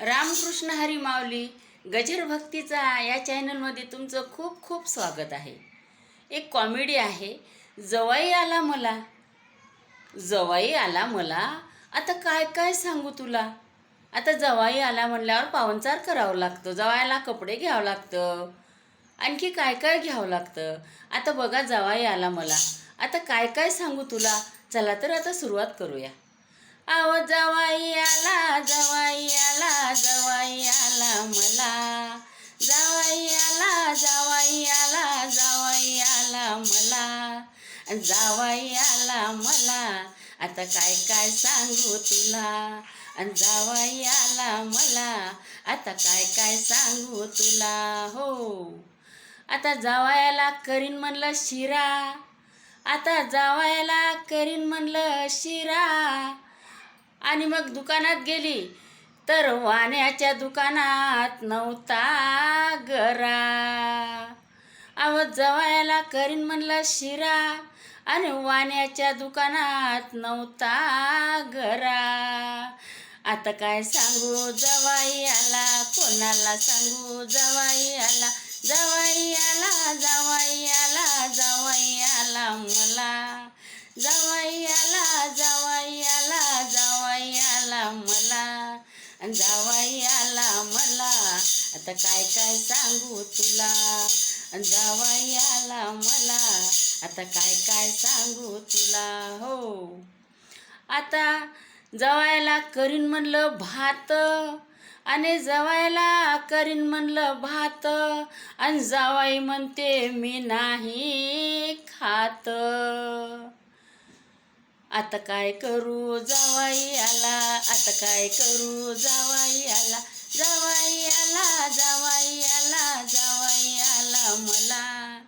रामकृष्ण हरी माऊली गजर भक्तीचा या चॅनलमध्ये तुमचं खूप खूप स्वागत आहे. एक कॉमेडी आहे जवाई आला मला. जवाई आला मला. आता काय काय सांगू तुला? आता जवाई आला म्हणल्यावर पाहुणचार करावं लागतं जवायला कपडे घ्यावं लागतं. आणखी काय काय घ्यावं लागतं? आता बघा जवाई आला मला. आता काय काय सांगू तुला? चला तर आता सुरुवात करूया. आव जवाई आला जावाई आला मला. आता काय काय सांगू तुला? आणि जावाई आला मला. आता काय काय सांगू तुला? हो. आता जावायला करीन म्हणलं शिरा. आता जावायला करीन म्हणलं शिरा. आणि मग दुकानात गेली. तर वाण्याच्या दुकानात नव्हता गरा. अव जवायला करीन म्हणला शिरा. आणि वाण्याच्या दुकानात नव्हता घरा. आता काय सांगू जवाई आला कोणाला सांगू जवाई आला जवाई आला जवाई आला जवाई आला मला. जवाई आला जवाई आला जवाई आला मला. जावाई आला आता काय काय सांगू तुला? जावाई आला मला. आता काय काय सांगू तुला? हो. आता जवायला करीन म्हणलं भात आणि जवायला करीन म्हणलं भात. आणि जावाई म्हणते मी नाही खात. आता काय करू? जावाई आला. आता काय करू? जावाई आला. जावाई आला जावाई आला जावाई आला मला.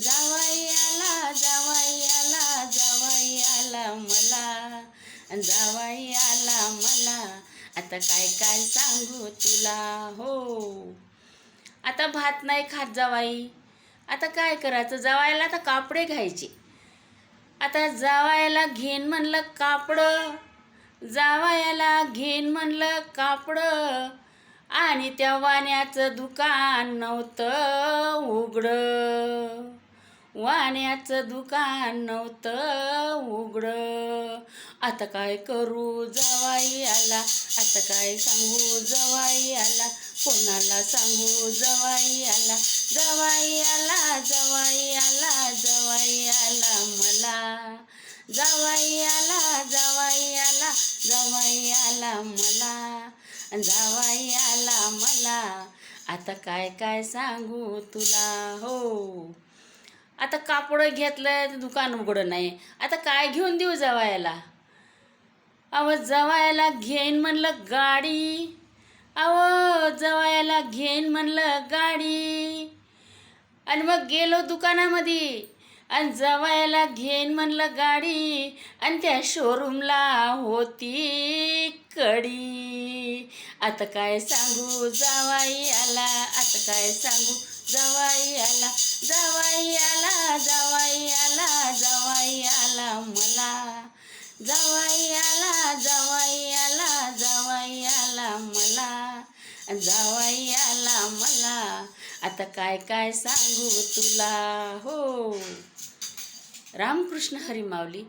जावाई आला जावाई आला जावाई आला मला. जावाई आला मला. आता काय काय सांगू तुला? हो. आता भात नाही खात जावाई. आता काय करायचं? जावायला आता कापडे घ्यायचे. आता जावायला घेन म्हणलं कापडं. जावायला घेन म्हणलं कापडं. आणि त्या वाण्याचं दुकान नव्हतं उघडं. वाण्याचं दुकान नव्हतं उघडं. आता काय करू जवाई आला? आता काय सांगू जवाई आला? कोणाला सांगू जवाई आला? जवाई आला जवाई आला जवाई आला मला. जवाई आला जवाई आला जवाई आला मला. जावाई आला मला. आता काय काय सांगू तुला? हो. आता कापडं घेतलं तर दुकान उघडं नाही. आता काय घेऊन देऊ जवायला? अव जवायला घेईन म्हणलं गाडी. अव जवायला घेईन म्हणलं गाडी. आणि मग गेलो दुकानामध्ये. आणि जवायला घेईन म्हणलं गाडी आणि त्या शोरूमला होती कडी. आता काय सांगू? जावाई आला आता काय सांगू? जवाई आला जवाई आला जवाई आला जवाई आला मला. जवाई आला जवाई आला जवाई आला मला. जावाई आला मला. आता काय काय सांगू तुला? हो. रामकृष्ण हरी माऊली